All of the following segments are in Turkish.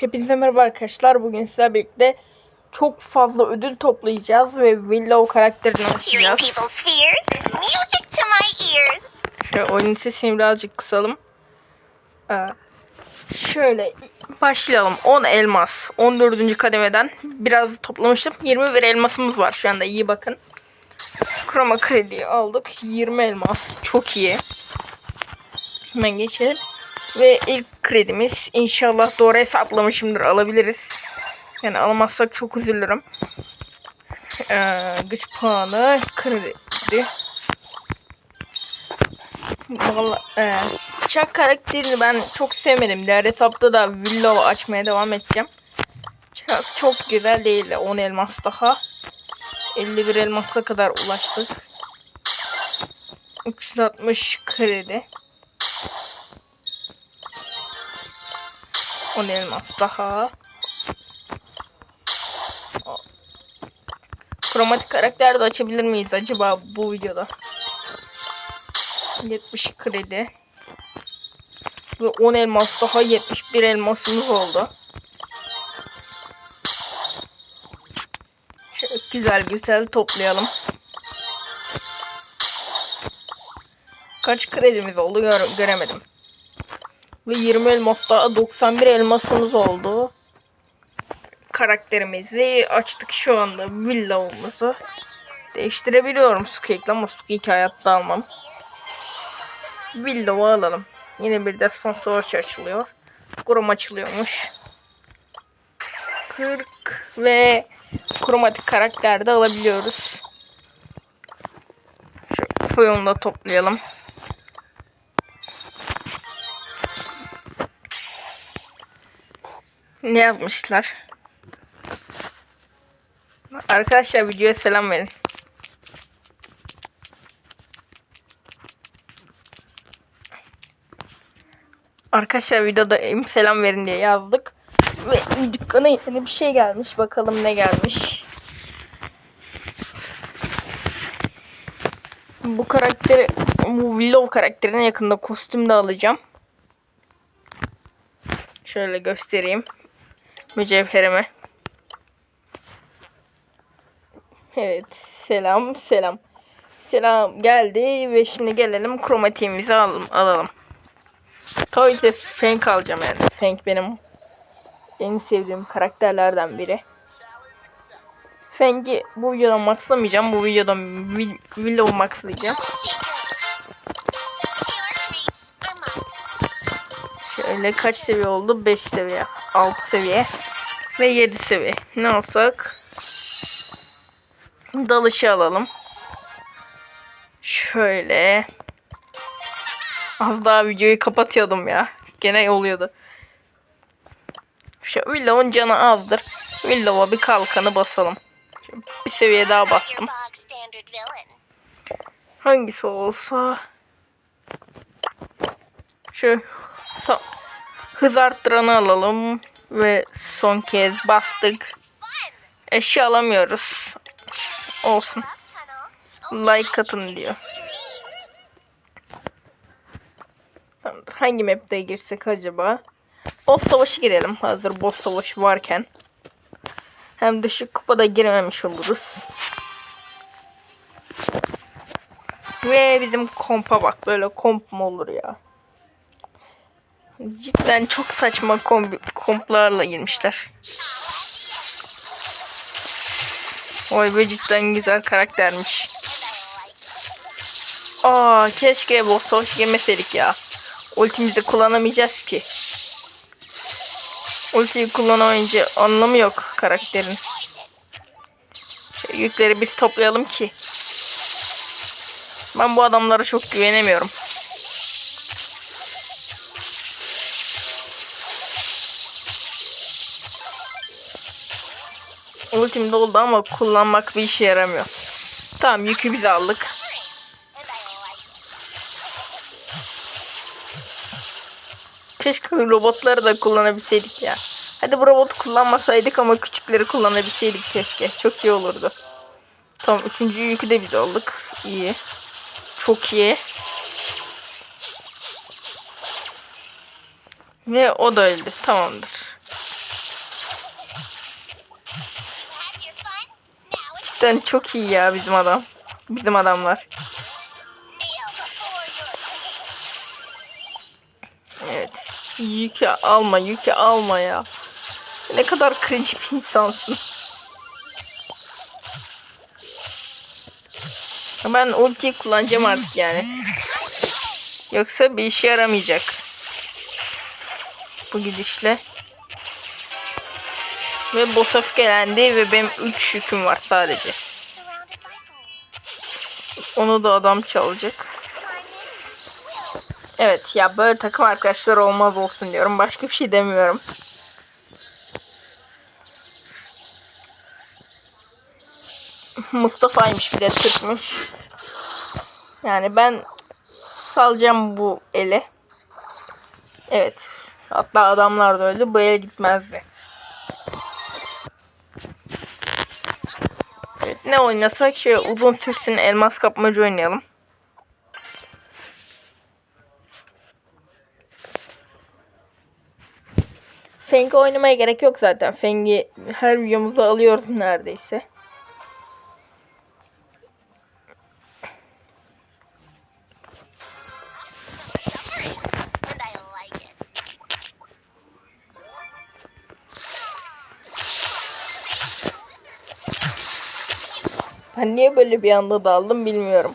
Hepinize merhaba arkadaşlar. Bugün sizlerle birlikte çok fazla ödül toplayacağız ve Willow karakterini açacağız. Şöyle oyun sesini birazcık kısalım. Ee, şöyle başlayalım. 10 elmas. 14. kademeden biraz toplamıştım. 21 elmasımız var şu anda. iyi bakın. Chroma krediyi aldık. 20 elmas. Çok iyi. Hemen geçelim. Ve ilk kredimiz inşallah doğru hesaplamışımdır alabiliriz. Yani alamazsak çok üzülürüm. Ee, güç puanı kredi. Valla e, Chuck karakterini ben çok sevmedim. Diğer hesapta da Willow açmaya devam edeceğim. Chuck çok güzel değil. 10 elmas daha. 51 elmasa kadar ulaştık. 360 kredi. 10 elmas daha. Kromatik karakter de açabilir miyiz acaba bu videoda? 70 kredi. Ve 10 elmas daha 71 elmasımız oldu. Şöyle güzel güzel toplayalım. Kaç kredimiz oldu gör- göremedim. Ve 20 elmas daha 91 elmasımız oldu. Karakterimizi açtık şu anda. Villa'mızı. Değiştirebiliyorum Squeak'la ama Squeak'i hayatta almam. Villa'yı alalım. Yine bir destan savaşı açılıyor. Kurum açılıyormuş. 40 ve kromatik karakter de alabiliyoruz. Şu da toplayalım. Ne yazmışlar? Arkadaşlar videoya selam verin. Arkadaşlar videoda selam verin diye yazdık. Ve dükkana yeni bir şey gelmiş. Bakalım ne gelmiş. Bu karakteri, bu Willow karakterine yakında kostüm de alacağım. Şöyle göstereyim. Mücevherimi. Evet. Selam selam. Selam geldi ve şimdi gelelim kromatiğimizi alalım. alalım. Tabii ki de Frank alacağım yani. Frank benim en sevdiğim karakterlerden biri. Frank'i bu videoda maxlamayacağım. Bu videoda Will- Willow maxlayacağım. Şöyle kaç seviye oldu? 5 seviye, 6 seviye ve 7 seviye. Ne alsak? Dalışı alalım. Şöyle. Az daha videoyu kapatıyordum ya. Gene oluyordu. Şu Willow'un canı azdır. Willow'a bir kalkanı basalım. Bir seviye daha bastım. Hangisi olsa şu son, hız arttıranı alalım ve son kez bastık. Eşya alamıyoruz. Olsun. Like atın diyor. Tamamdır. Hangi map'te girsek acaba? Boss savaşı girelim. Hazır boss savaşı varken. Hem dışı kupada girememiş oluruz. Ve bizim kompa bak. Böyle komp mu olur ya? Cidden çok saçma kombi, komplarla girmişler. Oy be cidden güzel karaktermiş. Aa keşke boss savaşı girmeseydik ya. Ultimizi kullanamayacağız ki. Ultiyi kullanamayınca anlamı yok karakterin. Yükleri biz toplayalım ki. Ben bu adamlara çok güvenemiyorum. Ultim doldu ama kullanmak bir işe yaramıyor. Tamam yükü biz aldık. Keşke robotları da kullanabilseydik ya. Hadi bu robotu kullanmasaydık ama küçükleri kullanabilseydik keşke. Çok iyi olurdu. Tamam üçüncü yükü de biz aldık. İyi. Çok iyi. Ve o da öldü. Tamamdır. Cidden çok iyi ya bizim adam. Bizim adamlar. Evet. Yükü alma, yükü alma ya. Ne kadar cringe bir insansın. Ben ultiyi kullanacağım artık yani. Yoksa bir işe yaramayacak. Bu gidişle. Ve boss öfkelendi ve benim 3 yüküm var sadece. Onu da adam çalacak. Evet ya böyle takım arkadaşlar olmaz olsun diyorum. Başka bir şey demiyorum. Mustafa'ymış bir de Türkmüş. Yani ben salacağım bu ele. Evet. Hatta adamlar da öldü. Bu ele gitmezdi. Evet, ne oynasak şöyle uzun sürsün elmas kapmacı oynayalım. Feng'i oynamaya gerek yok zaten. Feng'i her videomuzda alıyoruz neredeyse. Ben niye böyle bir anda daldım bilmiyorum.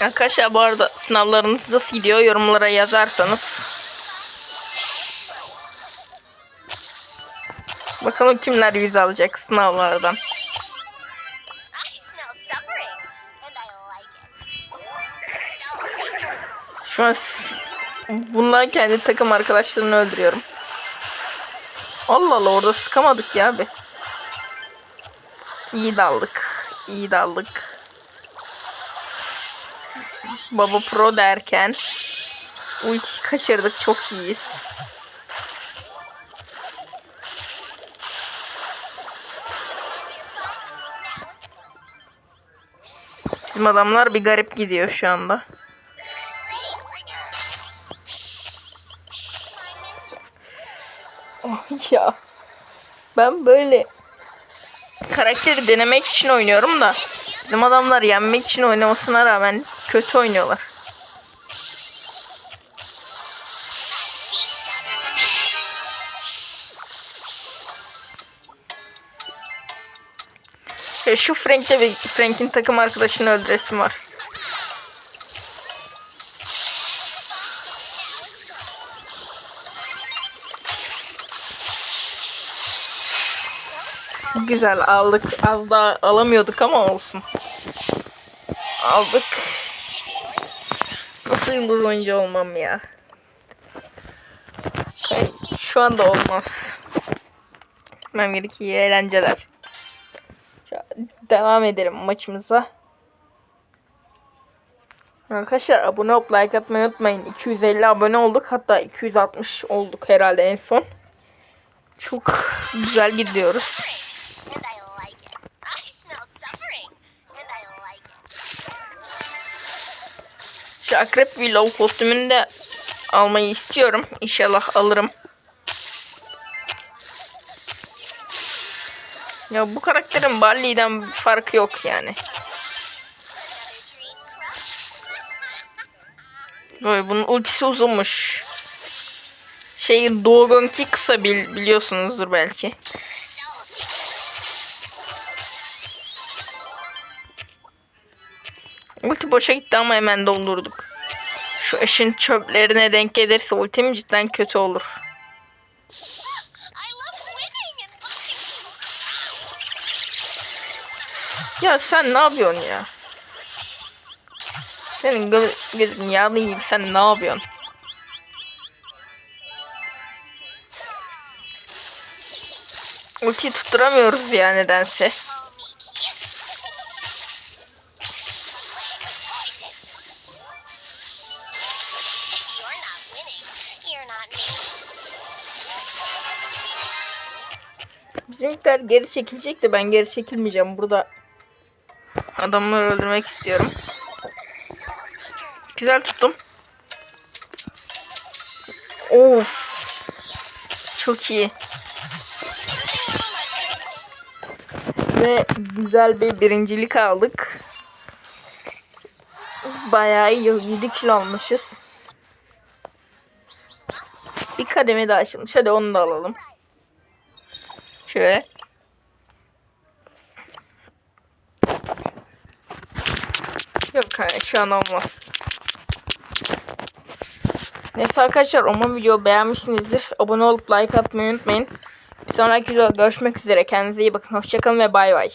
Arkadaşlar bu arada sınavlarınız nasıl gidiyor yorumlara yazarsanız. Bakalım kimler yüz alacak sınavlardan. Şu an bundan kendi takım arkadaşlarını öldürüyorum. Allah Allah orada sıkamadık ya abi. İyi daldık. İyi daldık. Baba Pro derken ulti kaçırdık çok iyiyiz. Bizim adamlar bir garip gidiyor şu anda. Ya. Ben böyle karakteri denemek için oynuyorum da bizim adamlar yenmek için oynamasına rağmen kötü oynuyorlar. Şu Frank'le Frank'in takım arkadaşını öldüresim var. Güzel aldık. Az daha alamıyorduk ama olsun. Aldık. Nasıl yıldız oyuncu olmam ya? Ay, Şu anda olmaz. Gitmem gerekiyor. İyi eğlenceler. Devam edelim maçımıza. Arkadaşlar abone olup like atmayı unutmayın. 250 abone olduk. Hatta 260 olduk herhalde en son. Çok güzel gidiyoruz. Şu akrep willow kostümünü de almayı istiyorum. İnşallah alırım. Ya bu karakterin Barley'den bir farkı yok yani. Böyle bunun ultisi uzunmuş. Şey Dogonki kısa bil, biliyorsunuzdur belki. Ulti boşa gitti ama hemen doldurduk. Şu ışın çöplerine denk gelirse ultim cidden kötü olur. Ya sen ne yapıyorsun ya? Senin gö gözün yağlı sen ne yapıyorsun? Ultiyi tutturamıyoruz ya nedense. Bizimkiler geri çekilecek de ben geri çekilmeyeceğim. Burada adamları öldürmek istiyorum. Güzel tuttum. Of. Çok iyi. Ve güzel bir birincilik aldık. Bayağı iyi. 7 kilo almışız. Bir kademe daha açılmış. Hadi onu da alalım. Şöyle. Yok hani şu an olmaz. Neyse arkadaşlar umarım video beğenmişsinizdir. Abone olup like atmayı unutmayın. Bir sonraki videoda görüşmek üzere. Kendinize iyi bakın. Hoşçakalın ve bay bay.